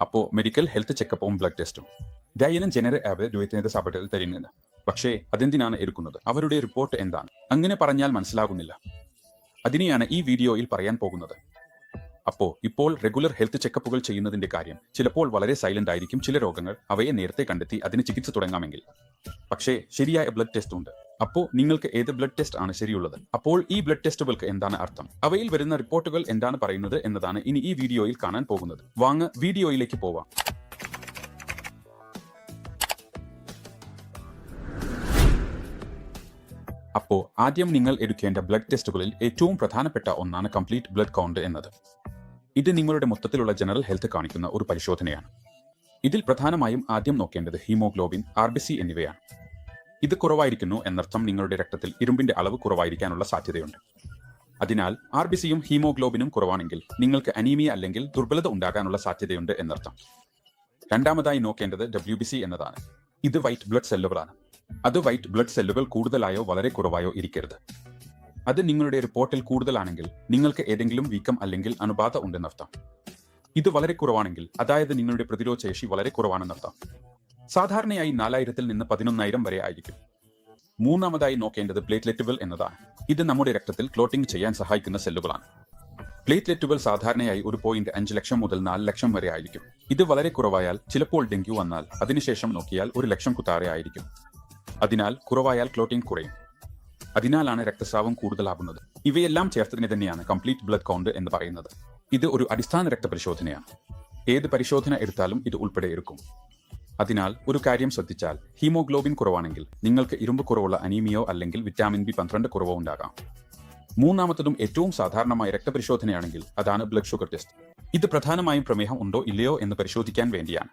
അപ്പോൾ medical health ചെക്കപ്പും blood ടെസ്റ്റും ദൈനം ജനറൽ ആപ്പ് ഇരുപത്തിനേഴ് സഭയിൽ തരുന്നത് പക്ഷേ അതെന്തിനാണ് എടുക്കുന്നത്? അവരുടെ റിപ്പോർട്ട് എന്താണ്? അങ്ങനെ പറഞ്ഞാൽ മനസ്സിലാകുന്നില്ല. അതിനെയാണ് ഈ വീഡിയോയിൽ പറയാൻ പോകുന്നത്. അപ്പോ ഇപ്പോൾ റെഗുലർ ഹെൽത്ത് ചെക്കപ്പുകൾ ചെയ്യുന്നതിന്റെ കാര്യം ചിലപ്പോൾ വളരെ സൈലന്റ് ആയിരിക്കും ചില രോഗങ്ങൾ അവയെ നേരത്തെ കണ്ടെത്തി അതിന് ചികിത്സ തുടങ്ങാമെങ്കിൽ. പക്ഷേ ശരിയായ ബ്ലഡ് ടെസ്റ്റ് ഉണ്ട്. അപ്പോ നിങ്ങൾക്ക് ഏത് ബ്ലഡ് ടെസ്റ്റ് ആണ് ശരിയുള്ളത്? അപ്പോൾ ഈ ബ്ലഡ് ടെസ്റ്റുകൾക്ക് എന്താണ് അർത്ഥം? അവയിൽ വരുന്ന റിപ്പോർട്ടുകൾ എന്താണ് പറയുന്നത് എന്നതാണ് ഇനി ഈ വീഡിയോയിൽ കാണാൻ പോകുന്നത്. വാങ്ങ വീഡിയോയിലേക്ക് പോവാം. അപ്പോ ആദ്യം നിങ്ങൾ എടുക്കേണ്ട ബ്ലഡ് ടെസ്റ്റുകളിൽ ഏറ്റവും പ്രധാനപ്പെട്ട ഒന്നാണ് കംപ്ലീറ്റ് ബ്ലഡ് കൗണ്ട് എന്നത്. ഇത് നിങ്ങളുടെ മൊത്തത്തിലുള്ള ജനറൽ ഹെൽത്ത് കാണിക്കുന്ന ഒരു പരിശോധനയാണ്. ഇതിൽ പ്രധാനമായും ആദ്യം നോക്കേണ്ടത് ഹീമോഗ്ലോബിൻ ആർ ബി സി എന്നിവയാണ്. ഇത് കുറവായിരിക്കുന്നു എന്നർത്ഥം നിങ്ങളുടെ രക്തത്തിൽ ഇരുമ്പിന്റെ അളവ് കുറവായിരിക്കാനുള്ള സാധ്യതയുണ്ട്. അതിനാൽ ആർ ബി സിയും ഹീമോഗ്ലോബിനും കുറവാണെങ്കിൽ നിങ്ങൾക്ക് അനീമിയ അല്ലെങ്കിൽ ദുർബലത ഉണ്ടാകാനുള്ള സാധ്യതയുണ്ട് എന്നർത്ഥം. രണ്ടാമതായി നോക്കേണ്ടത് ഡബ്ല്യു ബി സി എന്നതാണ്. ഇത് വൈറ്റ് ബ്ലഡ് സെല്ലുകളാണ്. അത് വൈറ്റ് ബ്ലഡ് സെല്ലുകൾ കൂടുതലായോ വളരെ കുറവായോ ഇരിക്കരുത്. അത് നിങ്ങളുടെ റിപ്പോർട്ടിൽ കൂടുതലാണെങ്കിൽ നിങ്ങൾക്ക് ഏതെങ്കിലും വീക്കം അല്ലെങ്കിൽ അണുബാധ ഉണ്ടെന്നർത്ഥം. ഇത് വളരെ കുറവാണെങ്കിൽ അതായത് നിങ്ങളുടെ പ്രതിരോധ ശേഷി വളരെ കുറവാണെന്നർത്ഥം. സാധാരണയായി നാലായിരത്തിൽ നിന്ന് പതിനൊന്നായിരം വരെ ആയിരിക്കും. മൂന്നാമതായി നോക്കേണ്ടത് പ്ലേറ്റ്ലെറ്റുകൾ എന്നതാണ്. ഇത് നമ്മുടെ രക്തത്തിൽ ക്ലോട്ടിംഗ് ചെയ്യാൻ സഹായിക്കുന്ന സെല്ലുകളാണ്. പ്ലേറ്റ്ലെറ്റുകൾ സാധാരണയായി ഒരു പോയിന്റ് അഞ്ച് ലക്ഷം മുതൽ നാല് ലക്ഷം വരെ ആയിരിക്കും. ഇത് വളരെ കുറവായാൽ ചിലപ്പോൾ ഡെങ്കു വന്നാൽ അതിനുശേഷം നോക്കിയാൽ ഒരു ലക്ഷം കുത്താറെ ആയിരിക്കും. അതിനാൽ കുറവായാൽ ക്ലോട്ടിംഗ് കുറയും. അതിനാലാണ് രക്തസ്രാവം കൂടുതലാകുന്നത് ഇവയെല്ലാം ചേർത്തതിനെ തന്നെയാണ് കംപ്ലീറ്റ് ബ്ലഡ് കൗണ്ട് എന്ന് പറയുന്നത്. ഇത് ഒരു അടിസ്ഥാന രക്തപരിശോധനയാണ്. ഏത് പരിശോധന എടുത്താലും ഇത് ഉൾപ്പെടെ എടുക്കും. അതിനാൽ ഒരു കാര്യം ശ്രദ്ധിച്ചാൽ ഹീമോഗ്ലോബിൻ കുറവാണെങ്കിൽ നിങ്ങൾക്ക് ഇരുമ്പ് കുറവുള്ള അനീമിയോ അല്ലെങ്കിൽ വിറ്റാമിൻ ബി പന്ത്രണ്ട് കുറവോ ഉണ്ടാകാം. മൂന്നാമത്തതും ഏറ്റവും സാധാരണമായ രക്തപരിശോധനയാണെങ്കിൽ അതാണ് ബ്ലഡ് ഷുഗർ ടെസ്റ്റ് ഇത് പ്രധാനമായും പ്രമേഹം ഉണ്ടോ ഇല്ലയോ എന്ന് പരിശോധിക്കാൻ വേണ്ടിയാണ്.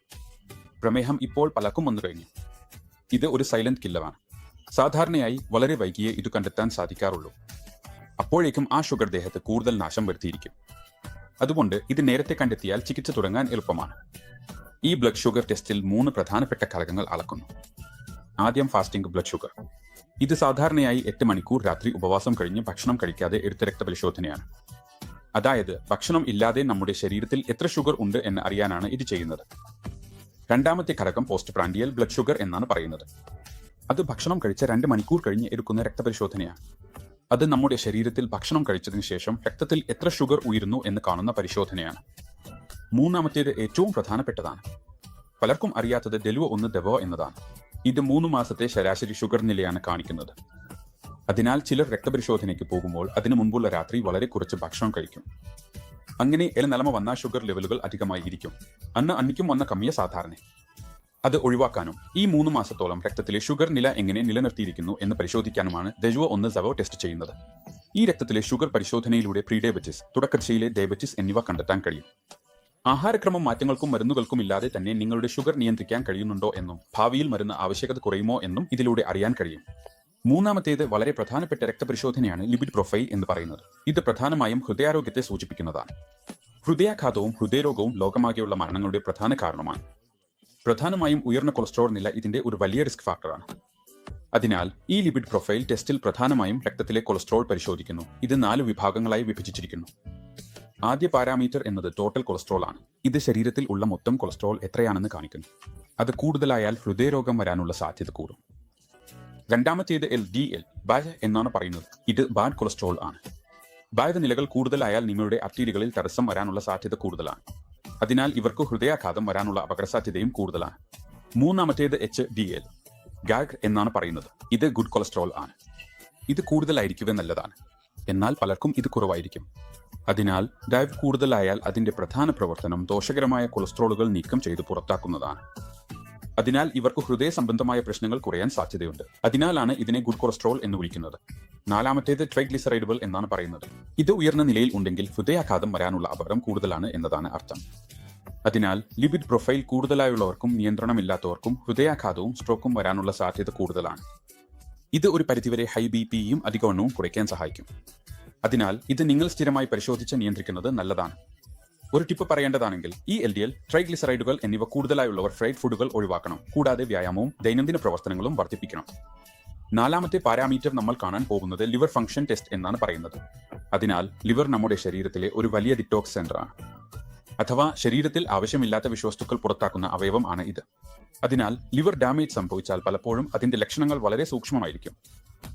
പ്രമേഹം ഇപ്പോൾ പലർക്കും വന്നു കഴിഞ്ഞു. ഇത് ഒരു സൈലന്റ് കില്ലറാണ് സാധാരണയായി വളരെ വൈകിയേ ഇത് കണ്ടെത്താൻ സാധിക്കാറുള്ളൂ. അപ്പോഴേക്കും ആ ഷുഗർ ദേഹത്ത് കൂടുതൽ നാശം വരുത്തിയിരിക്കും. അതുകൊണ്ട് ഇത് നേരത്തെ കണ്ടെത്തിയാൽ ചികിത്സ തുടങ്ങാൻ എളുപ്പമാണ്. ഈ ബ്ലഡ് ഷുഗർ ടെസ്റ്റിൽ മൂന്ന് പ്രധാനപ്പെട്ട ഘടകങ്ങൾ അളക്കുന്നു. ആദ്യം ഫാസ്റ്റിംഗ് ബ്ലഡ് ഷുഗർ ഇത് സാധാരണയായി എട്ട് മണിക്കൂർ രാത്രി ഉപവാസം കഴിഞ്ഞ് ഭക്ഷണം കഴിക്കാതെ എടുത്ത രക്തപരിശോധനയാണ്. അതായത് ഭക്ഷണം ഇല്ലാതെ നമ്മുടെ ശരീരത്തിൽ എത്ര ഷുഗർ ഉണ്ട് എന്ന് അറിയാനാണ് ഇത് ചെയ്യുന്നത്. രണ്ടാമത്തെ ഘടകം പോസ്റ്റ് പ്രാൻഡിയൽ ബ്ലഡ് ഷുഗർ എന്നാണ് പറയുന്നത്. അത് ഭക്ഷണം കഴിച്ച രണ്ട് മണിക്കൂർ കഴിഞ്ഞ് എടുക്കുന്ന രക്തപരിശോധനയാണ്. അത് നമ്മുടെ ശരീരത്തിൽ ഭക്ഷണം കഴിച്ചതിന് ശേഷം രക്തത്തിൽ എത്ര ഷുഗർ ഉയരുന്നു എന്ന് കാണുന്ന പരിശോധനയാണ്. മൂന്നാമത്തേത് ഏറ്റവും പ്രധാനപ്പെട്ടതാണ്. പലർക്കും അറിയാത്തത് ഡെലുവ ഒന്ന് ദവോ എന്നതാണ്. ഇത് മൂന്ന് മാസത്തെ ശരാശരി ഷുഗർ നിലയാണ് കാണിക്കുന്നത്. അതിനാൽ ചിലർ രക്തപരിശോധനയ്ക്ക് പോകുമ്പോൾ അതിനു മുൻപുള്ള രാത്രി വളരെ കുറച്ച് ഭക്ഷണം കഴിക്കും. അങ്ങനെ നിലമ വന്ന ഷുഗർ ലെവലുകൾ അധികമായിരിക്കും. അന്ന് അന്നിക്കും വന്ന കമ്മിയ സാധാരണ. അത് ഒഴിവാക്കാനും ഈ മൂന്ന് മാസത്തോളം രക്തത്തിലെ ഷുഗർ നില എങ്ങനെ നിലനിർത്തിയിരിക്കുന്നു എന്ന് പരിശോധിക്കാനുമാണ് ദജുവ ഒന്ന് സവോ ടെസ്റ്റ് ചെയ്യുന്നത്. ഈ രക്തത്തിലെ ഷുഗർ പരിശോധനയിലൂടെ പ്രീഡയബറ്റിസ് ഡയബറ്റിസ് തുടക്കത്തിലെ ഡയബറ്റിസ് എന്നിവ കണ്ടെത്താൻ കഴിയും. ആഹാരക്രമം മാറ്റങ്ങൾക്കും മരുന്നുകൾക്കും ഇല്ലാതെ തന്നെ നിങ്ങളുടെ ഷുഗർ നിയന്ത്രിക്കാൻ കഴിയുന്നുണ്ടോ എന്നും ഭാവിയിൽ മരുന്ന് ആവശ്യകത കുറയുമോ എന്നും ഇതിലൂടെ അറിയാൻ കഴിയും. മൂന്നാമത്തേത് വളരെ പ്രധാനപ്പെട്ട രക്തപരിശോധനയാണ് ലിപിഡ് പ്രൊഫൈൽ എന്ന് പറയുന്നത്. ഇത് പ്രധാനമായും ഹൃദയാരോഗ്യത്തെ സൂചിപ്പിക്കുന്നതാണ്. ഹൃദയാഘാതവും ഹൃദയരോഗവും ലോകമാകെയുള്ള മരണങ്ങളുടെ പ്രധാന കാരണമാണ്. പ്രധാനമായും ഉയർന്ന കൊളസ്ട്രോൾ നില ഇതിന്റെ ഒരു വലിയ റിസ്ക് ഫാക്ടറാണ്. അതിനാൽ ഈ ലിപിഡ് പ്രൊഫൈൽ ടെസ്റ്റിൽ പ്രധാനമായും രക്തത്തിലെ കൊളസ്ട്രോൾ പരിശോധിക്കുന്നു. ഇത് നാല് വിഭാഗങ്ങളായി വിഭജിച്ചിരിക്കുന്നു. ആദ്യ പാരാമീറ്റർ എന്നത് ടോട്ടൽ കൊളസ്ട്രോൾ ആണ്. ഇത് ശരീരത്തിൽ ഉള്ള മൊത്തം കൊളസ്ട്രോൾ എത്രയാണെന്ന് കാണിക്കുന്നു. അത് കൂടുതലായാൽ ഹൃദയരോഗം വരാനുള്ള സാധ്യത കൂടും. രണ്ടാമത്തേത് എൽ ഡി എൽ ബാഡ് എന്നാണ് പറയുന്നത്. ഇത് ബാഡ് കൊളസ്ട്രോൾ ആണ്. ബാഡ് നിലകൾ കൂടുതലായാൽ നിങ്ങളുടെ അർട്ടീരികളിൽ തടസ്സം വരാനുള്ള സാധ്യത കൂടുതലാണ്. അതിനാൽ ഇവർക്ക് ഹൃദയാഘാതം വരാനുള്ള അപകടസാധ്യതയും കൂടുതലാണ്. മൂന്നാമത്തേത് എച്ച് ഡി എൽ ഗാഗ് എന്നാണ് പറയുന്നത്. ഇത് ഗുഡ് കൊളസ്ട്രോൾ ആണ്. ഇത് കൂടുതലായിരിക്കുക നല്ലതാണ് എന്നാൽ പലർക്കും ഇത് കുറവായിരിക്കും. അതിനാൽ ഡയവ് കൂടുതലായാൽ അതിന്റെ പ്രധാന പ്രവർത്തനം ദോഷകരമായ കൊളസ്ട്രോളുകൾ നീക്കം ചെയ്ത് പുറത്താക്കുന്നതാണ്. അതിനാൽ ഇവർക്ക് ഹൃദയ സംബന്ധമായ പ്രശ്നങ്ങൾ കുറയാൻ സാധ്യതയുണ്ട്. അതിനാലാണ് ഇതിനെ ഗുഡ് കൊളസ്ട്രോൾ എന്ന് വിളിക്കുന്നത്. നാലാമത്തേത് ട്രൈഗ്ലിസറൈഡുകൾ എന്നാണ് പറയുന്നത്. ഇത് ഉയർന്ന നിലയിൽ ഉണ്ടെങ്കിൽ ഹൃദയാഘാതം വരാനുള്ള അപകടം കൂടുതലാണ് എന്നതാണ് അർത്ഥം. അതിനാൽ ലിപിഡ് പ്രൊഫൈൽ കൂടുതലായുള്ളവർക്കും നിയന്ത്രണമില്ലാത്തവർക്കും ഹൃദയാഘാതവും സ്ട്രോക്കും വരാനുള്ള സാധ്യത കൂടുതലാണ്. ഇത് ഒരു പരിധിവരെ ഹൈ ബി പിയും അധികവണ്ണവും കുറയ്ക്കാൻ സഹായിക്കും. അതിനാൽ ഇത് നിങ്ങൾ സ്ഥിരമായി പരിശോധിച്ച് നിയന്ത്രിക്കുന്നത് നല്ലതാണ്. ഒരു ടിപ്പ് പറയേണ്ടതാണെങ്കിൽ ഈ എൽ ഡി എൽ ട്രൈഗ്ലിസറൈഡുകൾ എന്നിവ കൂടുതലായുള്ളവർ ഫ്രൈഡ് ഫുഡുകൾ ഒഴിവാക്കണം. കൂടാതെ വ്യായാമവും ദൈനംദിന പ്രവർത്തനങ്ങളും വർദ്ധിപ്പിക്കണം. നാലാമത്തെ പാരാമീറ്റർ നമ്മൾ കാണാൻ പോകുന്നത് ലിവർ ഫംഗ്ഷൻ ടെസ്റ്റ് എന്നാണ് പറയുന്നത്. അതിനാൽ ലിവർ നമ്മുടെ ശരീരത്തിലെ ഒരു വലിയ ഡിറ്റോക്സ് സെന്ററാണ് അഥവാ ശരീരത്തിൽ ആവശ്യമില്ലാത്ത വിഷവസ്തുക്കൾ പുറത്താക്കുന്ന അവയവം ആണ് ഇത്. അതിനാൽ ലിവർ ഡാമേജ് സംഭവിച്ചാൽ പലപ്പോഴും അതിന്റെ ലക്ഷണങ്ങൾ വളരെ സൂക്ഷ്മമായിരിക്കും.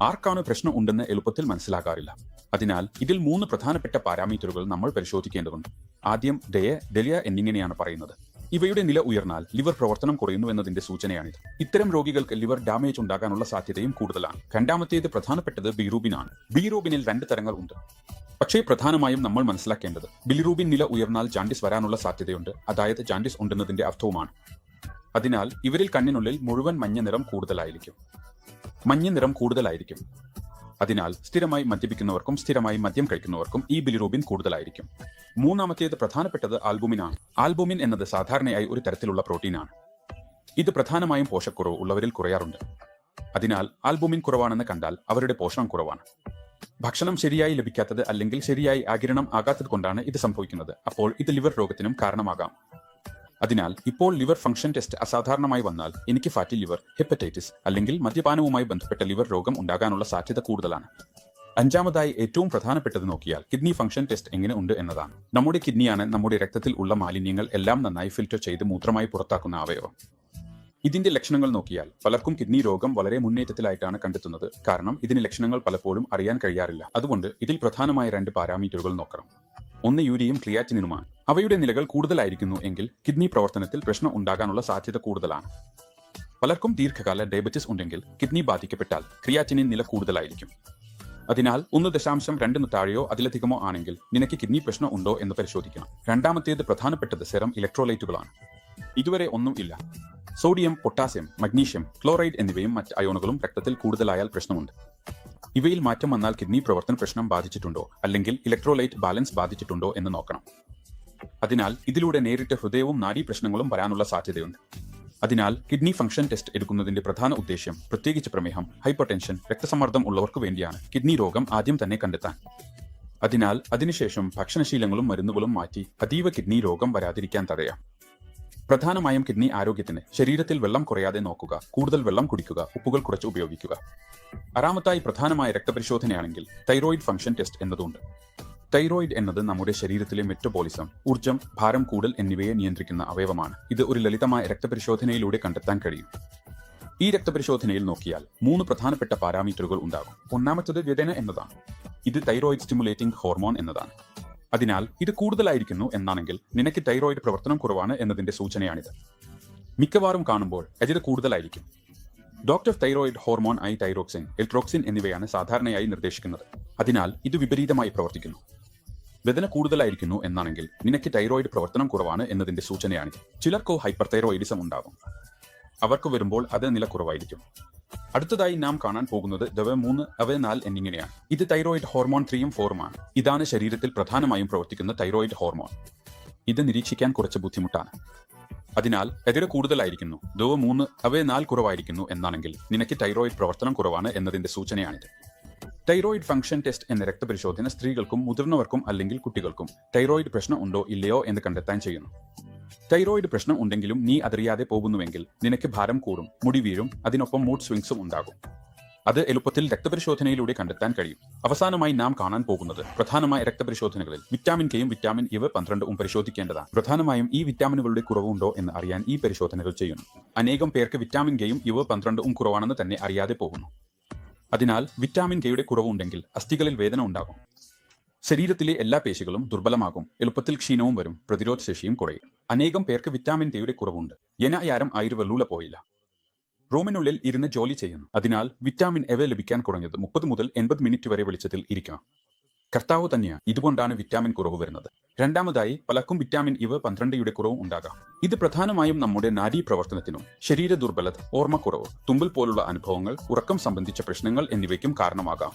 ആർക്കാണ് പ്രശ്നം ഉണ്ടെന്ന് എളുപ്പത്തിൽ മനസ്സിലാകാറില്ല. അതിനാൽ ഇതിൽ മൂന്ന് പ്രധാനപ്പെട്ട പാരാമീറ്ററുകൾ നമ്മൾ പരിശോധിക്കേണ്ടതുണ്ട്. ആദ്യം ഡയ ഡെലിയ എന്നിങ്ങനെയാണ് പറയുന്നത്. ഇവയുടെ നില ഉയർന്നാൽ ലിവർ പ്രവർത്തനം കുറയുന്നു എന്നതിന്റെ സൂചനയാണിത്. ഇത്തരം രോഗികൾക്ക് ലിവർ ഡാമേജ് ഉണ്ടാകാനുള്ള സാധ്യതയും കൂടുതലാണ്. രണ്ടാമത്തേത് പ്രധാനപ്പെട്ടത് ബിറൂബിനാണ് ബിറൂബിനിൽ രണ്ട് തരങ്ങൾ ഉണ്ട് പക്ഷേ പ്രധാനമായും നമ്മൾ മനസ്സിലാക്കേണ്ടത് ബിലിറൂബിൻ നില ഉയർന്നാൽ ജാൻഡിസ് വരാനുള്ള സാധ്യതയുണ്ട്. അതായത് ജാൻഡിസ് ഉണ്ടെന്നതിന്റെ അർത്ഥവുമാണ്. അതിനാൽ ഇവരിൽ കണ്ണിനുള്ളിൽ മുഴുവൻ മഞ്ഞ നിറം കൂടുതലായിരിക്കും. മഞ്ഞ നിറം കൂടുതലായിരിക്കും. അതിനാൽ സ്ഥിരമായി മദ്യപിക്കുന്നവർക്കും സ്ഥിരമായി മദ്യം കഴിക്കുന്നവർക്കും ഈ ബിലിറൂബിൻ കൂടുതലായിരിക്കും. മൂന്നാമത്തേത് പ്രധാനപ്പെട്ടത് ആൽബുമിനാണ്. ആൽബുമിൻ എന്നത് സാധാരണയായി ഒരു തരത്തിലുള്ള പ്രോട്ടീനാണ്. ഇത് പ്രധാനമായും പോഷക്കുറവ് ഉള്ളവരിൽ കുറയാറുണ്ട്. അതിനാൽ ആൽബുമിൻ കുറവാണെന്ന് കണ്ടാൽ അവരുടെ പോഷണം കുറവാണ്. ഭക്ഷണം ശരിയായി ലഭിക്കാത്തത് അല്ലെങ്കിൽ ശരിയായി ആകിരണം ആകാത്തത് കൊണ്ടാണ് ഇത് സംഭവിക്കുന്നത്. അപ്പോൾ ഇത് ലിവർ രോഗത്തിനും കാരണമാകാം. അതിനാൽ ഇപ്പോൾ ലിവർ ഫംഗ്ഷൻ ടെസ്റ്റ് അസാധാരണമായി വന്നാൽ എനിക്ക് ഫാറ്റി ലിവർ ഹെപ്പറ്റൈറ്റിസ് അല്ലെങ്കിൽ മദ്യപാനവുമായി ബന്ധപ്പെട്ട ലിവർ രോഗം ഉണ്ടാകാനുള്ള സാധ്യത കൂടുതലാണ്. അഞ്ചാമതായി ഏറ്റവും പ്രധാനപ്പെട്ടത് നോക്കിയാൽ കിഡ്നി ഫംഗ്ഷൻ ടെസ്റ്റ് എങ്ങനെ ഉണ്ട് എന്നതാണ്. നമ്മുടെ കിഡ്നിയാണ് നമ്മുടെ രക്തത്തിൽ ഉള്ള മാലിന്യങ്ങൾ എല്ലാം നന്നായി ഫിൽറ്റർ ചെയ്ത് മൂത്രമായി പുറത്താക്കുന്ന അവയവം. ഇതിന്റെ ലക്ഷണങ്ങൾ നോക്കിയാൽ പലർക്കും കിഡ്നി രോഗം വളരെ മുന്നേറ്റത്തിലായിട്ടാണ് കണ്ടെത്തുന്നത്. കാരണം ഇതിന് ലക്ഷണങ്ങൾ പലപ്പോഴും അറിയാൻ കഴിയാറില്ല. അതുകൊണ്ട് ഇതിൽ പ്രധാനമായ രണ്ട് പാരാമീറ്ററുകൾ നോക്കണം. ഒന്ന് യൂരിയും ക്രിയാറ്റിനുമാണ് അവയുടെ നിലകൾ കൂടുതലായിരിക്കുന്നു എങ്കിൽ കിഡ്നി പ്രവർത്തനത്തിൽ പ്രശ്നം ഉണ്ടാകാനുള്ള സാധ്യത കൂടുതലാണ്. പലർക്കും ദീർഘകാല ഡയബറ്റിസ് ഉണ്ടെങ്കിൽ കിഡ്നി ബാധിക്കപ്പെട്ടാൽ ക്രിയാറ്റിനിൻ നില കൂടുതലായിരിക്കും. അതിനാൽ ഒന്ന് ദശാംശം രണ്ടിന് താഴെയോ അതിലധികമോ ആണെങ്കിൽ നിനക്ക് കിഡ്നി പ്രശ്നം ഉണ്ടോ എന്ന് പരിശോധിക്കണം. രണ്ടാമത്തേത് പ്രധാനപ്പെട്ടത് സെറം ഇലക്ട്രോലൈറ്റുകളാണ്. ഇതുവരെ ഒന്നും ഇല്ല. സോഡിയം പൊട്ടാസ്യം മഗ്നീഷ്യം ക്ലോറൈഡ് എന്നിവയും മറ്റ് അയോണുകളും രക്തത്തിൽ കൂടുതലായാൽ പ്രശ്നമുണ്ട്. ഇവയിൽ മാറ്റം വന്നാൽ കിഡ്നി പ്രവർത്തന പ്രശ്നം ബാധിച്ചിട്ടുണ്ടോ? അല്ലെങ്കിൽ ഇലക്ട്രോലൈറ്റ് ബാലൻസ് ബാധിച്ചിട്ടുണ്ടോ എന്ന് നോക്കണം. അതിനാൽ ഇതിലൂടെ നേരിട്ട് ഹൃദയവും നാഡീ പ്രശ്നങ്ങളും വരാനുള്ള സാധ്യതയുണ്ട്. അതിനാൽ കിഡ്നി ഫംഗ്ഷൻ ടെസ്റ്റ് എടുക്കുന്നതിന്റെ പ്രധാന ഉദ്ദേശ്യം പ്രത്യേകിച്ച് പ്രമേഹം ഹൈപ്പർ ടെൻഷൻ രക്തസമ്മർദ്ദം ഉള്ളവർക്ക് വേണ്ടിയാണ് കിഡ്നി രോഗം ആദ്യം തന്നെ കണ്ടെത്താൻ. അതിനാൽ അതിനുശേഷം ഭക്ഷണശീലങ്ങളും മരുന്നുകളും മാറ്റി അതീവ കിഡ്നി രോഗം വരാതിരിക്കാൻ തടയാം. പ്രധാനമായും കിഡ്നി ആരോഗ്യത്തിന് ശരീരത്തിൽ വെള്ളം കുറയാതെ നോക്കുക കൂടുതൽ വെള്ളം കുടിക്കുക ഉപ്പുകൾ കുറച്ച് ഉപയോഗിക്കുക. ആറാമത്തായി പ്രധാനമായ രക്തപരിശോധനയാണെങ്കിൽ തൈറോയിഡ് ഫംഗ്ഷൻ ടെസ്റ്റ് എന്നതുണ്ട്. തൈറോയിഡ് എന്നത് നമ്മുടെ ശരീരത്തിലെ മെറ്റബോളിസം ഊർജം ഭാരം കൂടൽ എന്നിവയെ നിയന്ത്രിക്കുന്ന അവയവമാണ്. ഇത് ഒരു ലളിതമായ രക്തപരിശോധനയിലൂടെ കണ്ടെത്താൻ കഴിയും. ഈ രക്തപരിശോധനയിൽ നോക്കിയാൽ മൂന്ന് പ്രധാനപ്പെട്ട പാരാമീറ്ററുകൾ ഉണ്ടാകും. ഒന്നാമത്തത് വ്യതന എന്നതാണ്. ഇത് തൈറോയിഡ് സ്റ്റിമുലേറ്റിംഗ് ഹോർമോൺ എന്നതാണ്. അതിനാൽ ഇത് കൂടുതലായിരിക്കുന്നു എന്നാണെങ്കിൽ നിനക്ക് തൈറോയിഡ് പ്രവർത്തനം കുറവാണ് എന്നതിന്റെ സൂചനയാണിത്. മിക്കവാറും കാണുമ്പോൾ അജിത് കൂടുതലായിരിക്കും. ഡോക്ടർ തൈറോയിഡ് ഹോർമോൺ ഐ തൈറോക്സിൻ എൽട്രോക്സിൻ എന്നിവയാണ് സാധാരണയായി നിർദ്ദേശിക്കുന്നത്. അതിനാൽ ഇത് വിപരീതമായി പ്രവർത്തിക്കുന്നു. വേദന കൂടുതലായിരിക്കുന്നു എന്നാണെങ്കിൽ നിനക്ക് തൈറോയിഡ് പ്രവർത്തനം കുറവാണ് എന്നതിന്റെ സൂചനയാണിത്. ചിലർക്കോ ഹൈപ്പർ തൈറോയിഡിസം ഉണ്ടാകും. അവർക്ക് വരുമ്പോൾ അത് നില കുറവായിരിക്കും. അടുത്തതായി നാം കാണാൻ പോകുന്നത് ദവ മൂന്ന് അവ നാല് എന്നിങ്ങനെയാണ്. ഇത് തൈറോയിഡ് ഹോർമോൺ ത്രീയും ഫോറുമാണ് ഇതാണ് ശരീരത്തിൽ പ്രധാനമായും പ്രവർത്തിക്കുന്ന തൈറോയിഡ് ഹോർമോൺ ഇത് നിരീക്ഷിക്കാൻ കുറച്ച് ബുദ്ധിമുട്ടാണ്. അതിനാൽ എതിരെ കൂടുതലായിരിക്കുന്നു. ദവ മൂന്ന് അവ നാല് കുറവായിരിക്കുന്നു എന്നാണെങ്കിൽ നിനക്ക് തൈറോയിഡ് പ്രവർത്തനം കുറവാണ് എന്നതിന്റെ സൂചനയാണിത്. തൈറോയിഡ് ഫംഗ്ഷൻ ടെസ്റ്റ് എന്ന രക്തപരിശോധന സ്ത്രീകൾക്കും മുതിർന്നവർക്കും അല്ലെങ്കിൽ കുട്ടികൾക്കും തൈറോയിഡ് പ്രശ്നം ഉണ്ടോ ഇല്ലയോ എന്ന് കണ്ടെത്താൻ ചെയ്യുന്നു. തൈറോയിഡ് പ്രശ്നം ഉണ്ടെങ്കിലും നീ അതറിയാതെ പോകുന്നുവെങ്കിൽ നിനക്ക് ഭാരം കൂടും മുടി വീഴും അതിനൊപ്പം മൂഡ് സ്വിങ്സും ഉണ്ടാകും. അത് എളുപ്പത്തിൽ രക്തപരിശോധനയിലൂടെ കണ്ടെത്താൻ കഴിയും. അവസാനമായി നാം കാണാൻ പോകുന്നത് പ്രധാനമായ രക്തപരിശോധനകളിൽ വിറ്റാമിൻ കെയും വിറ്റാമിൻ ഇവ പന്ത്രണ്ടും പരിശോധിക്കേണ്ടതാണ്. പ്രധാനമായും ഈ വിറ്റാമിനുകളുടെ കുറവുണ്ടോ എന്ന് അറിയാൻ ഈ പരിശോധനകൾ ചെയ്യുന്നു. അനേകം പേർക്ക് വിറ്റാമിൻ കെയും ഇവ പന്ത്രണ്ടും കുറവാണെന്ന് തന്നെ അറിയാതെ പോകുന്നു. അതിനാൽ വിറ്റാമിൻ കെയുടെ കുറവുണ്ടെങ്കിൽ അസ്ഥികളിൽ വേദന ഉണ്ടാകും. ശരീരത്തിലെ എല്ലാ പേശികളും ദുർബലമാകും. എളുപ്പത്തിൽ ക്ഷീണവും വരും. പ്രതിരോധ ശേഷിയും കുറയും. അനേകം പേർക്ക് വിറ്റാമിൻ കെയുടെ കുറവുണ്ട്. എനായാരം ആയിരവെള്ളൂല പോയില്ല. റൂമിനുള്ളിൽ ഇരുന്ന് ജോലി ചെയ്യുന്നു. അതിനാൽ വിറ്റാമിൻ എവ ലഭിക്കാൻ കുറഞ്ഞത് മുപ്പത് മുതൽ എൺപത് മിനിറ്റ് വരെ വെളിച്ചത്തിൽ ഇരിക്കണം കർത്താവ് തന്നെയാണ് ഇതുകൊണ്ടാണ് വിറ്റാമിൻ കുറവ് വരുന്നത്. രണ്ടാമതായി പലർക്കും വിറ്റാമിൻ ഇവ പന്ത്രണ്ടയുടെ കുറവും ഉണ്ടാകാം. ഇത് പ്രധാനമായും നമ്മുടെ നാഡീ പ്രവർത്തനത്തിനും ശരീര ദുർബലത ഓർമ്മക്കുറവ് തുമ്പിൽ പോലുള്ള അനുഭവങ്ങൾ ഉറക്കം സംബന്ധിച്ച പ്രശ്നങ്ങൾ എന്നിവയ്ക്കും കാരണമാകാം.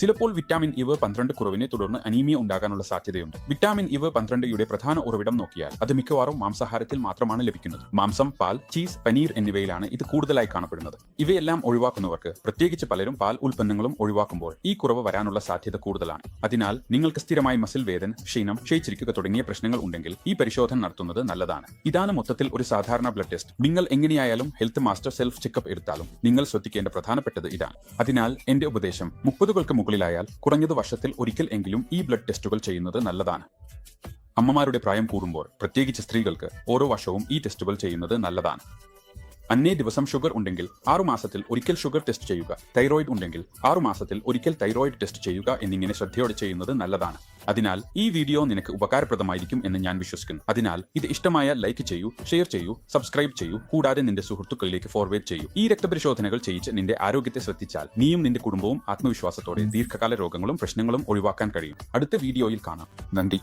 ചിലപ്പോൾ വിറ്റാമിൻ ഇവ് പന്ത്രണ്ട് കുറവിനെ തുടർന്ന് അനീമിയ ഉണ്ടാകാനുള്ള സാധ്യതയുണ്ട്. വിറ്റാമിൻ ഇവ് പന്ത്രണ്ടയുടെ പ്രധാന ഉറവിടം നോക്കിയാൽ അത് മിക്കവാറും മാംസാഹാരത്തിൽ മാത്രമാണ് ലഭിക്കുന്നത്. മാംസം പാൽ ചീസ് പനീർ എന്നിവയിലാണ് ഇത് കൂടുതലായി കാണപ്പെടുന്നത്. ഇവയെല്ലാം ഒഴിവാക്കുന്നവർക്ക് പ്രത്യേകിച്ച് പലരും പാൽ ഉൽപ്പന്നങ്ങളും ഒഴിവാക്കുമ്പോൾ ഈ കുറവ് വരാനുള്ള സാധ്യത കൂടുതലാണ്. അതിനാൽ നിങ്ങൾക്ക് സ്ഥിരമായി മസിൽ വേദന ക്ഷീണം ക്ഷയിച്ചിരിക്കുക തുടങ്ങിയ പ്രശ്നങ്ങൾ ഉണ്ടെങ്കിൽ ഈ പരിശോധന നടത്തുന്നത് നല്ലതാണ്. ഇതാണ് മൊത്തത്തിൽ ഒരു സാധാരണ ബ്ലഡ് ടെസ്റ്റ്. നിങ്ങൾ എങ്ങനെയായാലും ഹെൽത്ത് മാസ്റ്റർ സെൽഫ് ചെക്കപ്പ് എടുത്താലും നിങ്ങൾ ശ്രദ്ധിക്കേണ്ട പ്രധാനപ്പെട്ടത് ഇതാണ്. അതിനാൽ എന്റെ ഉപദേശം മുപ്പതുകൾക്ക് മുകളിലായാൽ കുറഞ്ഞത് വർഷത്തിൽ ഒരിക്കൽ എങ്കിലും ഈ ബ്ലഡ് ടെസ്റ്റുകൾ ചെയ്യുന്നത് നല്ലതാണ്. അമ്മമാരുടെ പ്രായം കൂടുമ്പോൾ പ്രത്യേകിച്ച് സ്ത്രീകൾക്ക് ഓരോ വർഷവും ഈ ടെസ്റ്റുകൾ ചെയ്യുന്നത് നല്ലതാണ്. അന്നേ ദിവസം ഷുഗർ ഉണ്ടെങ്കിൽ ആറുമാസത്തിൽ ഒരിക്കൽ ഷുഗർ ടെസ്റ്റ് ചെയ്യുക. തൈറോയിഡ് ഉണ്ടെങ്കിൽ ആറുമാസത്തിൽ ഒരിക്കൽ തൈറോയിഡ് ടെസ്റ്റ് ചെയ്യുക എന്നിങ്ങനെ ശ്രദ്ധയോടെ ചെയ്യുന്നത് നല്ലതാണ്. അതിനാൽ ഈ വീഡിയോ നിനക്ക് ഉപകാരപ്രദമായിരിക്കും എന്ന് ഞാൻ വിശ്വസിക്കുന്നു. അതിനാൽ ഇത് ഇഷ്ടമായ ലൈക്ക് ചെയ്യൂ ഷെയർ ചെയ്യൂ സബ്സ്ക്രൈബ് ചെയ്യൂ കൂടാതെ നിന്റെ സുഹൃത്തുക്കളിലേക്ക് ഫോർവേഡ് ചെയ്യൂ. ഈ രക്തപരിശോധനകൾ ചെയ്യിച്ച് നിന്റെ ആരോഗ്യത്തെ ശ്രദ്ധിച്ചാൽ നീയും നിന്റെ കുടുംബവും ആത്മവിശ്വാസത്തോടെ ദീർഘകാല രോഗങ്ങളും പ്രശ്നങ്ങളും ഒഴിവാക്കാൻ കഴിയും. അടുത്ത വീഡിയോയിൽ കാണാം. നന്ദി.